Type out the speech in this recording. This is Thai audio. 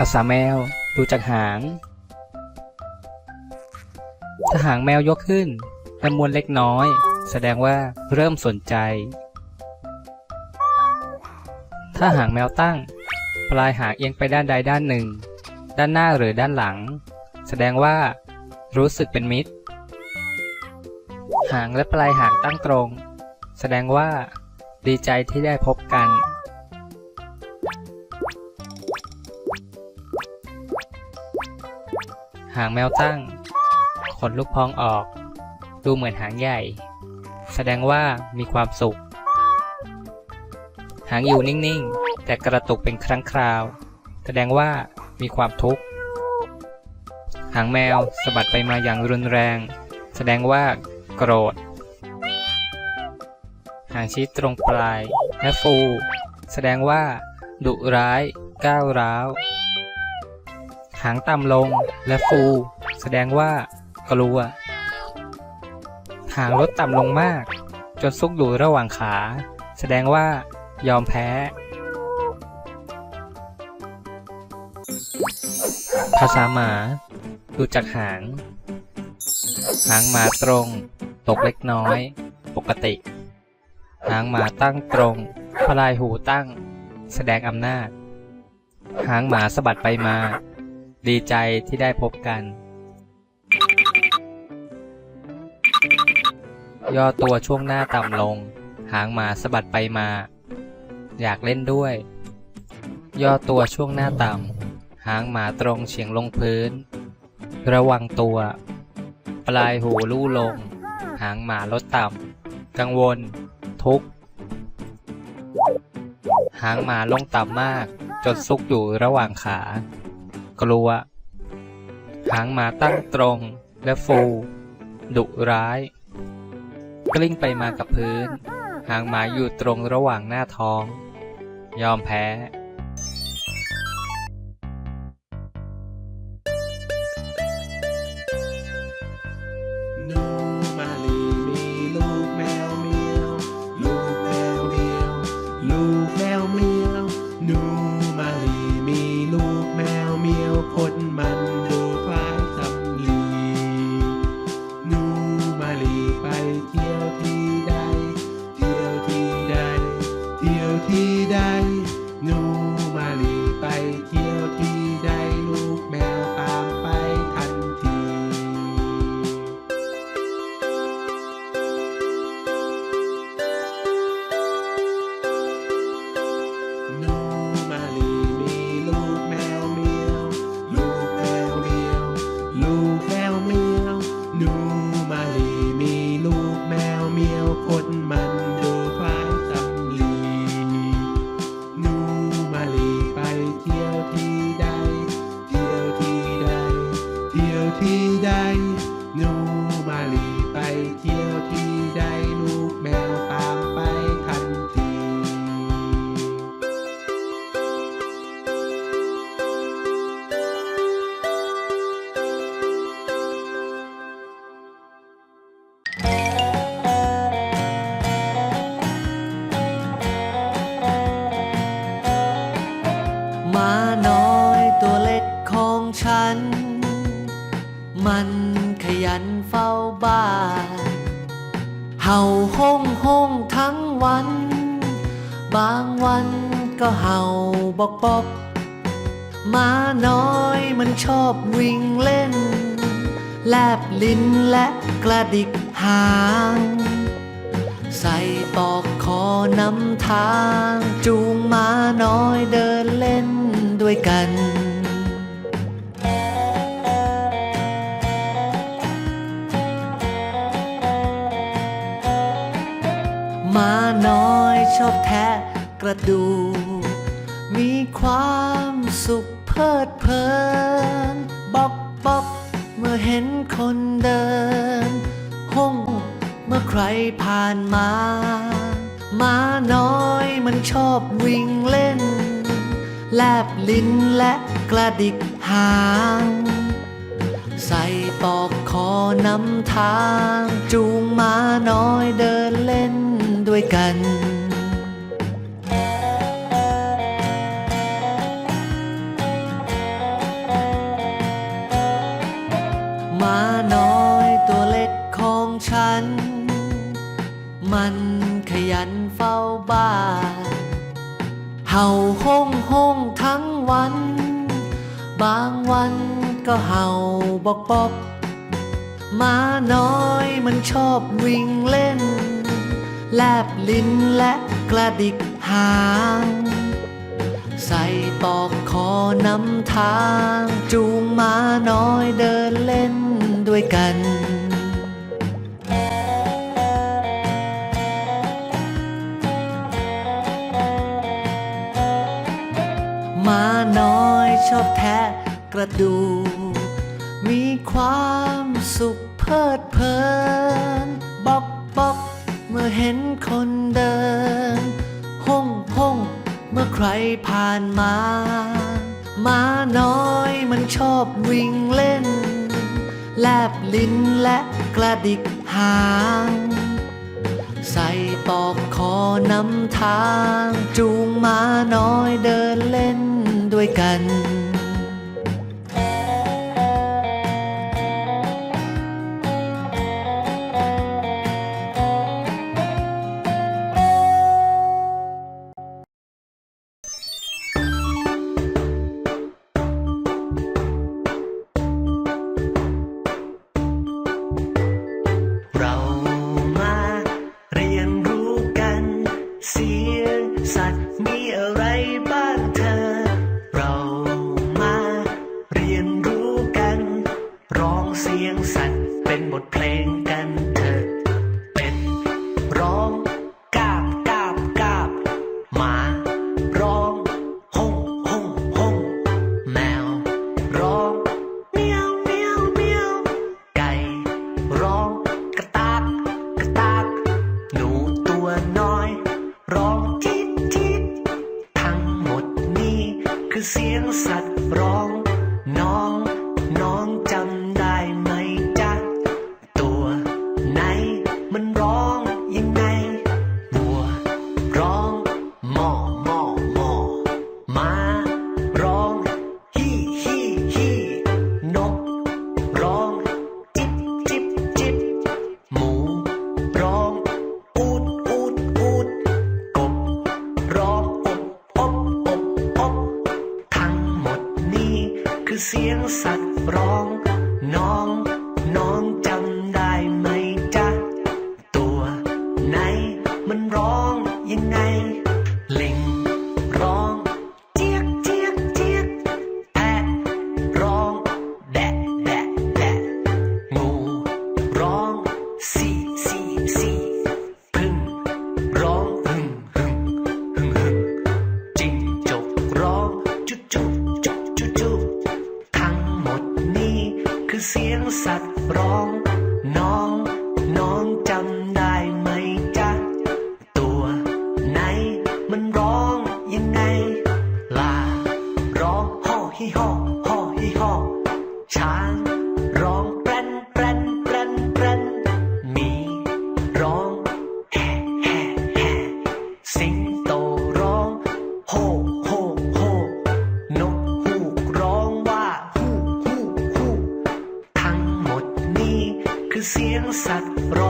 ภาษาแมว ดูจากหาง ถ้าหางแมวยกขึ้นและมวนเล็กน้อย แสดงว่าเริ่มสนใจ ถ้าหางแมวตั้ง ปลายหางเอียงไปด้านใดด้านหนึ่ง ด้านหน้าหรือด้านหลัง แสดงว่า รู้สึกเป็นมิตร หางและปลายหางตั้งตรง แสดงว่า ดีใจที่ได้พบกัน หางแมวตั้ง ขนลูกพองออก ดูเหมือนหางใหญ่ แสดงว่ามีความสุข หางอยู่นิ่งๆ แต่กระตุกเป็นครั้งคราว แสดงว่ามีความทุกข์ หางแมวสะบัดไปมาอย่างรุนแรง แสดงว่าโกรธ หางชี้ตรงปลายและฟู แสดงว่า ดุร้าย ก้าวร้าว หางต่ำลงและฟู แสดงว่ากลัว หางลดต่ำลงมาก จนซุกอยู่ระหว่างขา แสดงว่ายอมแพ้ ภาษาหมาดูจากหาง หางหมาตรง ตกเล็กน้อย ปกติ หางหมาตั้งตรงปลายหูตั้ง แสดงอำนาจ หางหมาสะบัดไปมา ดีใจที่ได้พบกัน ย่อตัวช่วงหน้าต่ำลง หางหมาสะบัดไปมา อยากเล่นด้วย ย่อตัวช่วงหน้าต่ำ หางหมาตรงเฉียงลงพื้น ระวังตัว ปลายหูลู่ลง หางหมาลดต่ำ กังวล ทุกข์หางหมาลงต่ำมาก จนซุกอยู่ระหว่างขา กลัว หางหมาตั้งตรงและฟู ดุร้าย กลิ้งไปมากับพื้น หางหมาอยู่ตรงระหว่างหน้าท้อง ยอมแพ้ มันขยันเฝ้าบ้าน เห่าห้องห้องทั้งวัน บางวันก็เห่าบอกบอกมาน้อยมันชอบวิ่งเล่น แลบลิ้นและกระดิกหาง ใส่ปอกคอนำทาง จูงม้าน้อยเดินเล่นด้วยกัน มาน้อยชอบแทะกระดูกมีความสุขเพลิดเพลินบอกบอกเมื่อเห็นคนเดิน ห้องเมื่อใครผ่านมาม้าน้อยมันชอบวิ่งเล่น แลบลิ้นและกระดิกหาง ใส่ปอกคอนำทาง จูงม้าน้อยเดินเล่น ยกัน มาน้อยตัวเล็กของฉัน มันขยันเฝ้าบ้านเห่าห้องห้องทั้งวัน บางวันก็เห่าบอกบอกมาน้อยมันชอบวิ่งเล่น แลบลิ้นและกระดิกหาง ใส่ปอกคอนำทาง จูงมาน้อยเดินเล่นด้วยกันมาน้อยชอบแทะกระดู มีความสุขเพลิดเพลินบอกบอก มื่อเห็นคนเดิน ห้องห้องเมื่อใครผ่านมามาน้อยมันชอบวิ่งเล่น แลบลิ้นและกระดิกหาง ใส่ปอกคอนำทาง จูงมาน้อยเดินเล่นด้วยกัน sat ro